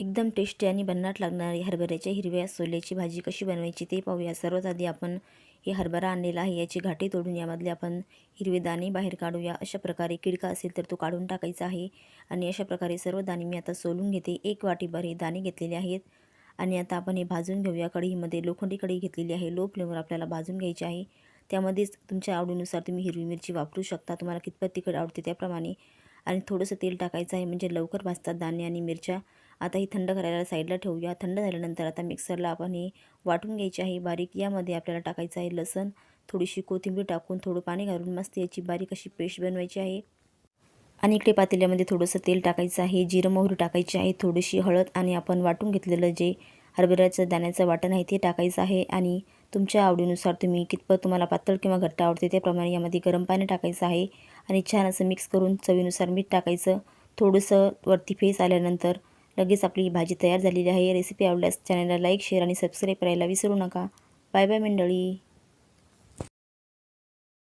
एकदम टेस्टी आणि भन्नाट लागणारी हरभऱ्याच्या हिरव्या सोल्याची भाजी कशी बनवायची ते पाहूया. सर्वात आधी आपण हे हरभरा आणलेला आहे. याची घाटे तोडून यामधले आपण हिरवे दाणे बाहेर काढूया. अशा प्रकारे किडका असेल तर तो काढून टाकायचा आहे. आणि अशा प्रकारे सर्व दाणे मी आता सोलून घेते. एक वाटीभर हे दाणे घेतलेले आहेत. आणि आता आपण हे भाजून घेऊया. कढईमध्ये लोखंडी कढई घेतलेली आहे. लो फ्लेमवर आपल्याला भाजून घ्यायची आहे. त्यामध्येच तुमच्या आवडीनुसार तुम्ही हिरवी मिरची वापरू शकता. तुम्हाला कितपत तिखट आवडते त्याप्रमाणे. आणि थोडंसं तेल टाकायचं आहे. म्हणजे लवकर भाजतात दाणे आणि मिरच्या आता ही थंड करायला साईडला ठेवूया. थंड झाल्यानंतर आता मिक्सरला आपण हे वाटून घ्यायची आहे बारीक. यामध्ये आपल्याला टाकायचं आहे लसण थोडीशी कोथिंबीर टाकून थोडं पाणी घालून मस्त याची बारीक अशी पेस्ट बनवायची आहे. आणि इकडे पातेल्यामध्ये थोडंसं तेल टाकायचं आहे जिरं मोहरी टाकायची आहे थोडीशी हळद आणि आपण वाटून घेतलेलं जे हरभऱ्याचं दाण्याचं वाटण आहे ते टाकायचं आहे. आणि तुमच्या आवडीनुसार तुम्ही कितपत तुम्हाला पातळ किंवा घट्ट आवडते त्याप्रमाणे यामध्ये गरम पाणी टाकायचं आहे. आणि छान असं मिक्स करून चवीनुसार मीठ टाकायचं. थोडंसं वरती फेस आल्यानंतर लगेच आपली भाजी तयार झालेली आहे. रेसिपी आवडल्यास चॅनलला लाईक शेअर आणि सबस्क्राईब करायला विसरू नका. बाय बाय मंडळी.